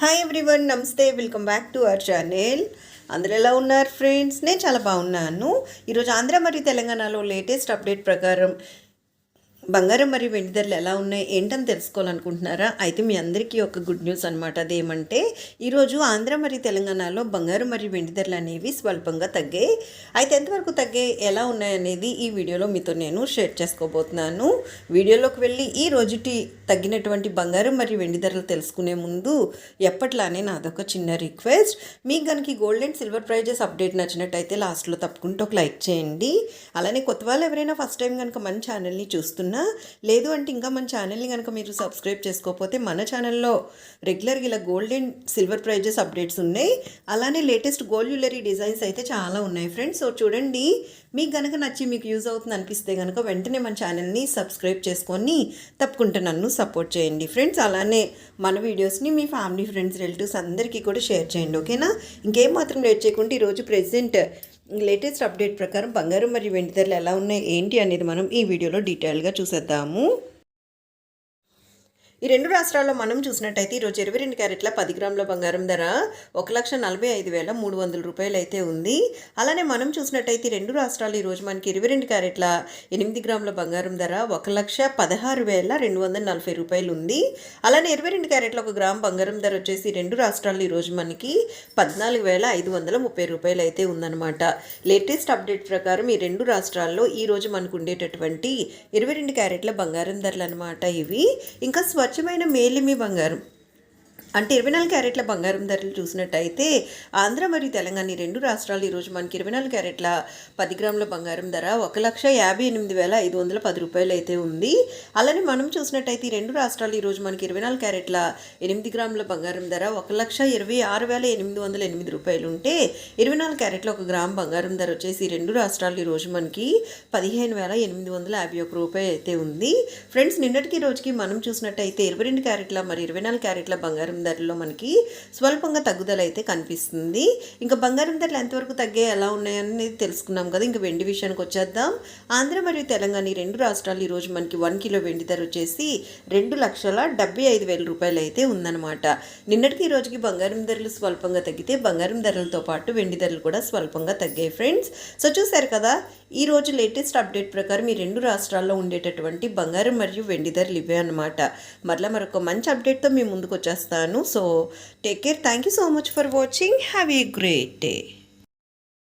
Hi everyone నమస్తే welcome back to our channel అందరు ఎలా ఉన్నారు ఫ్రెండ్స్ నేను చాలా బాగున్నాను. ఈరోజు ఆంధ్ర మరియు తెలంగాణలో లేటెస్ట్ అప్డేట్ ప్రకారం బంగారం మరియు వెండి ధరలు ఎలా ఉన్నాయి ఏంటని తెలుసుకోవాలనుకుంటున్నారా? అయితే మీ అందరికీ ఒక గుడ్ న్యూస్ అనమాట అదేమంటే ఈరోజు ఆంధ్ర మరియు తెలంగాణలో బంగారం మరియు వెండి ధరలు అనేవి స్వల్పంగా తగ్గాయి. అయితే ఎంతవరకు తగ్గాయి? ఎలా ఉన్నాయనేది ఈ వీడియోలో మీతో నేను షేర్ చేసుకోబోతున్నాను. వీడియోలోకి వెళ్ళి ఈ రోజుటి తగ్గినటువంటి బంగారం మరియు వెండి ధరలు తెలుసుకునే ముందు ఎప్పట్లానే నాదొక చిన్న రిక్వెస్ట్. మీకు కనుక gold and silver prizes update నచ్చినట్టయితే లాస్ట్లో తప్పకుండా ఒక లైక్ చేయండి. అలానే కొత్త వాళ్ళు ఎవరైనా ఫస్ట్ టైం కనుక మన ఛానల్ని చూస్తున్నా లేదు అంటే ఇంకా మన ఛానల్ని కనుక మీరు సబ్స్క్రైబ్ చేసుకోకపోతే మన ఛానల్లో రెగ్యులర్గా ఇలా gold and silver prizes updates ఉన్నాయి. అలానే లేటెస్ట్ గోల్డ్ జ్యువెలరీ డిజైన్స్ అయితే చాలా ఉన్నాయి ఫ్రెండ్స్. సో చూడండి మీకు కనుక నచ్చి మీకు యూజ్ అవుతుంది అనిపిస్తే కనుక వెంటనే మన ఛానల్ని సబ్స్క్రైబ్ చేసుకొని తప్పకుండా నన్ను సపోర్ట్ చేయండి ఫ్రెండ్స్. అలానే మన వీడియోస్ని మీ ఫ్యామిలీ ఫ్రెండ్స్ రిలేటివ్స్ అందరికీ కూడా షేర్ చేయండి ఓకేనా? ఇంకేం మాత్రం లేట్ చేయకుండా ఈరోజు ప్రెసెంట్ లేటెస్ట్ అప్డేట్ ప్రకారం బంగారం మరియు వెండి ధరలు ఎలా ఉన్నాయి ఏంటి అనేది మనం ఈ వీడియోలో డీటెయిల్గా చూసేద్దాము. ఈ రెండు రాష్ట్రాల్లో మనం చూసినట్టయితే ఈరోజు ఇరవై రెండు క్యారెట్ల పది గ్రాముల బంగారం ధర ఒక లక్ష నలభై ఐదు వేల మూడు వందల రూపాయలు అయితే ఉంది. అలానే మనం చూసినట్టయితే రెండు రాష్ట్రాలు ఈరోజు మనకి ఇరవై రెండు క్యారెట్ల ఎనిమిది గ్రాముల బంగారం ధర ఒక లక్ష పదహారు వేల రెండు వందల నలభై రూపాయలు ఉంది. అలానే ఇరవై రెండు క్యారెట్ల ఒక గ్రామ్ బంగారం ధర వచ్చేసి రెండు రాష్ట్రాలు ఈరోజు మనకి పద్నాలుగు వేల ఐదు వందల ముప్పై రూపాయలు అయితే ఉందన్నమాట. లేటెస్ట్ అప్డేట్ ప్రకారం ఈ రెండు రాష్ట్రాల్లో ఈ రోజు మనకు ఉండేటటువంటి ఇరవై రెండు క్యారెట్ల బంగారం ధరలు అనమాట ఇవి. ఇంకా స్వచ్ఛమైన మేలిమి బంగారం. అంటే ఇరవై నాలుగు క్యారెట్ల బంగారం ధరలు చూసినట్టయితే ఆంధ్ర మరియు తెలంగాణ రెండు రాష్ట్రాలు ఈరోజు మనకి ఇరవై నాలుగు క్యారెట్ల పది గ్రాముల బంగారం ధర ఒక లక్ష యాభై ఎనిమిది వేల ఐదు వందల పది రూపాయలు అయితే ఉంది. అలానే మనం చూసినట్టయితే ఈ రెండు రాష్ట్రాలు ఈరోజు మనకి ఇరవై నాలుగు క్యారెట్ల ఎనిమిది గ్రాముల బంగారం ధర ఒక లక్ష ఇరవై ఆరు వేల ఎనిమిది వందల ఎనిమిది రూపాయలు ఉంటే ఇరవై నాలుగు క్యారెట్ల ఒక గ్రామ్ బంగారం ధర వచ్చేసి ఈ రెండు రాష్ట్రాలు ఈరోజు మనకి పదిహేను వేల ఎనిమిది వందల యాభై ఒక రూపాయి అయితే ఉంది. ఫ్రెండ్స్ నిన్నటికి రోజుకి మనం చూసినట్టయితే ఇరవై రెండు క్యారెట్ల మరి ఇరవై నాలుగు క్యారెట్ల బంగారం ధరలో మనకి స్వల్పంగా తగ్గుదల అయితే కనిపిస్తుంది. ఇంకా బంగారం ధరలు ఎంతవరకు తగ్గాయి ఎలా ఉన్నాయని తెలుసుకున్నాం కదా. ఇంకా వెండి విషయానికి వచ్చేద్దాం. ఆంధ్ర మరియు తెలంగాణ ఈ రెండు రాష్ట్రాలు ఈరోజు మనకి వన్ కిలో వెండి ధర వచ్చేసి రెండు లక్షల డెబ్బై ఐదు వేల రూపాయలు అయితే ఉందన్నమాట. నిన్నటికి ఈ రోజుకి బంగారం ధరలు స్వల్పంగా తగ్గితే బంగారం ధరలతో పాటు వెండి ధరలు కూడా స్వల్పంగా తగ్గాయి ఫ్రెండ్స్. సో చూసారు కదా ఈ రోజు లేటెస్ట్ అప్డేట్ ప్రకారం ఈ రెండు రాష్ట్రాల్లో ఉండేటటువంటి బంగారం మరియు వెండి ధరలు ఇవే అనమాట మరలా మరొక మంచి అప్డేట్తో మీ ముందుకు వచ్చేస్తాను. ನಾನು so take care thank you so much for watching have a great day